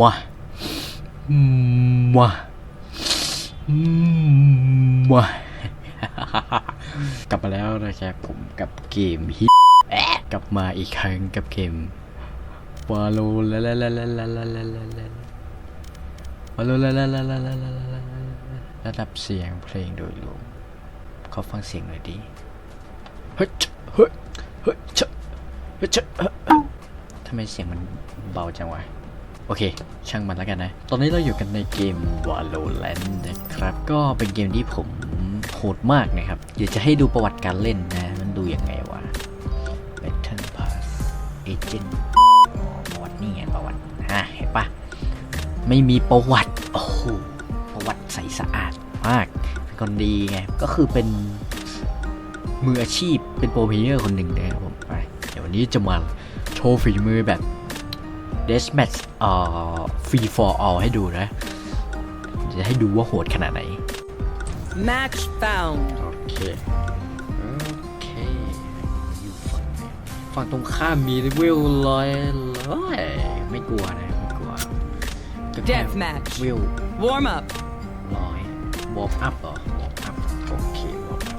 มามามากลับมาแล้วนะครับผมกับเกมฮิตกลับมาอีกครั้งกับเกมวาโลลาลาลาลาลาลาลาลาลาวาโลลาลาลาลาลาลาลาระดับเสียงเพลงโดยรวมขอฟังเสียงหน่อยดีเฮ้ยเฮ้ยเฮ้ยเจ๊ะเฮ้ยเจ๊ะเฮ้ยเฮ้ยทำไมเสียงมันเบาจังวะ โอเค ช่างมันแล้วกันนะ ตอนนี้เราอยู่กันในเกม Valorant นะครับ ก็เป็นเกมที่ผมโหดมากนะครับ เดี๋ยวจะให้ดูประวัติการเล่นนะ มันดูยังไงวะ Battle Pass Agent ประวัตินี่ไงประวัติฮะเห็นปะไม่มีประวัติ โอ้โห ประวัติใสสะอาดมาก เป็นคนดีไง ก็คือเป็นมืออาชีพ เป็นโปรเพเยอร์คนหนึ่งนะครับผม ไป เดี๋ยววันนี้จะมาโชว์ฝีมือแบบ Death Match เอ่อ Free for All ให้ดูนะ จะให้ดูว่าโหดขนาดไหน Match found. โอเค โอเคอยู่ฝั่งไหนฝั่งตรงข้ามมีเวลลอยลอยไม่กลัวนะ ไม่กลัวก็แค่ Deathmatch. เวล Warm up. ร้อยวอร์มอัพเหรอวอร์มอัพโอเควอร์มอัพ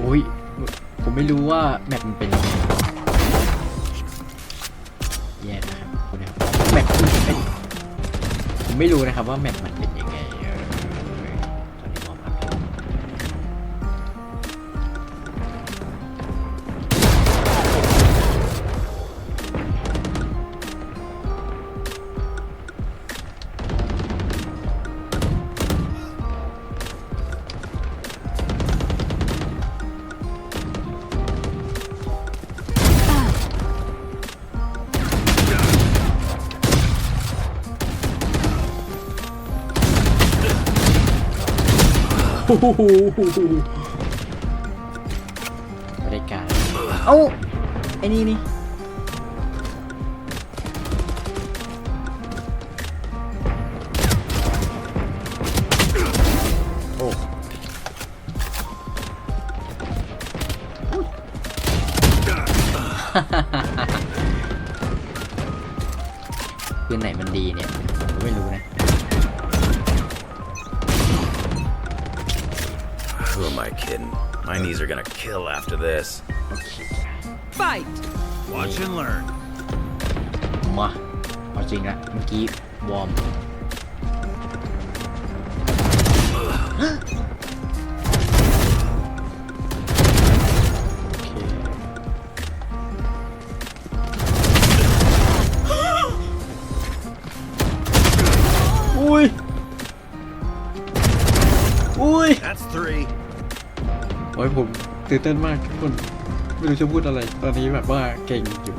อุ้ยผมไม่รู้ว่าแมปมันเป็นยังไง ไม่รู้นะครับว่าแมปมันเป็นยังไง บริการ เอ้า ไอ้นี่นี่โอ้ปืนไหนมันดีเนี่ย am I kidding? My knees are gonna kill after this. โอเค Fight. Watch and learn. มาเอาจริงละเมื่อกี้วอร์มโอเคอุ้ย อุ้ย That's three. โอ้ยผมตื่นเต้นมากทุกคนไม่รู้จะพูดอะไร ตอนนี้แบบว่าเก่งอยู่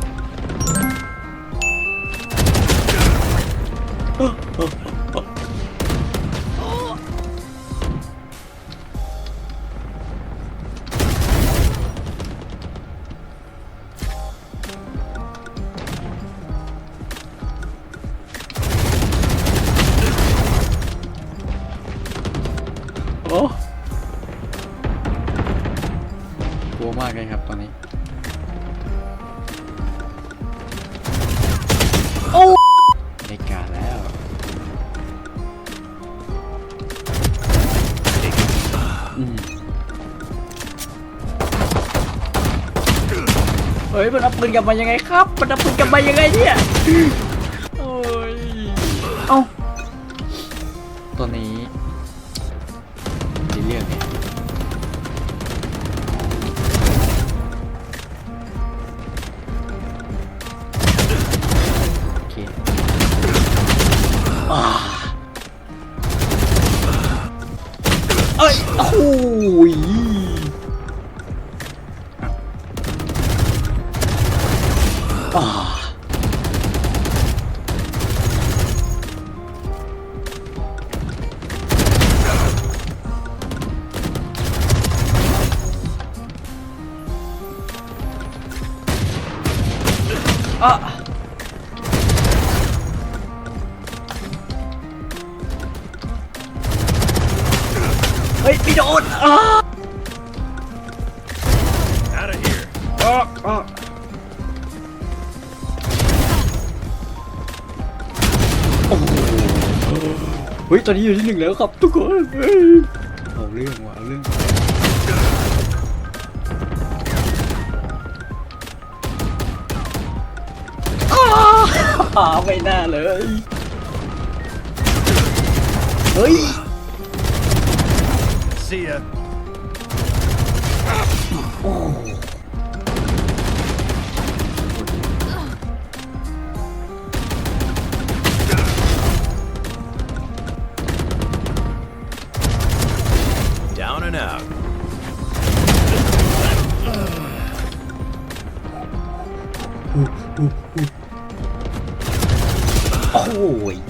โอ้ากเลยครับตอนนี้ โอ้ได้การแล้วอืมเฮ้ยมันเอาปืนกลับมายังไงครับ มันเอาปืนกลับมายังไงเนี่ยโอ้ย เอ้าตัวนี้ あいほー ไม่โดนอ้าวโอ้โหเฮ้ยตอนนี้อยู่ที่หนึ่งแล้วครับทุกคนเอาเรื่องว่ะเอาเรื่องอาไม่น่าเลย เฮ้ย See ya. 'Down and out. โ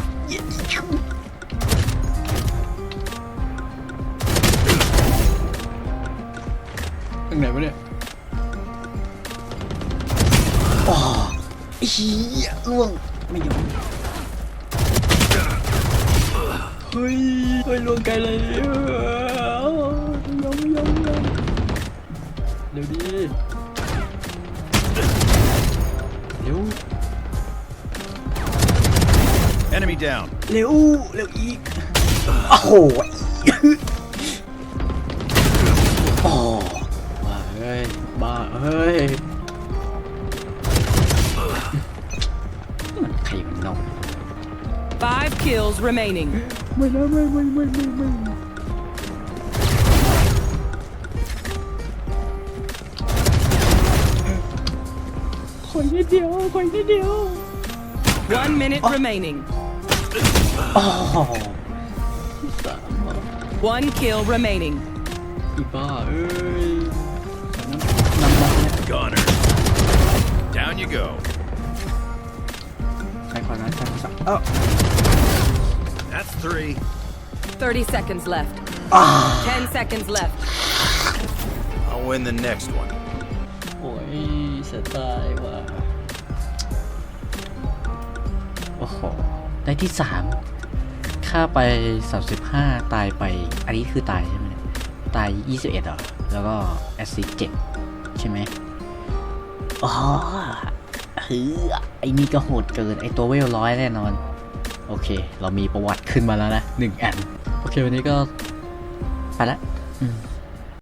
ตรงไหนวะเนี่ยอ๋อเฮียล่วงไม่ยอมเฮ้ยเฮ้ยล่วงไกลเลยเออยอมยอมยอมเดี๋ยวดีเร็ว Enemy down. เร็วเร็วอีกโอ้โห ฮ้ยบ้าเฮ้ยมันใครมันนอก Five kills remaining. ไม่นะไม่ไม่ไม่ไม่ไม่คอยนิดเดียวคอยนิดเดียว One minute remaining. อ๋อสามอะ One kill remaining. อีบ้าเอ้ยน้ำน้ำมันเนี่ย Gunner. Down you go. ใครขอนั้นใครขอสักเอ้า That's three. 30 seconds left. 10 seconds left. I'll win the next one. โอ้ยเสียดายว่ะโอ้โห ได้ที่สามค่าไป 35 ตายไป อันนี้คือตายใช่ไหมเนี่ยตาย 21เหรอ แล้วก็แอสซิเจ็ดใช่ไหม อ๋อไอ้นี่ก็โหดเกิน ไอ้ตัวเวลร้อยแน่นอน โอเค เรามีประวัติขึ้นมาแล้วนะหนึ่งอัน โอเค วันนี้ก็ ไปละ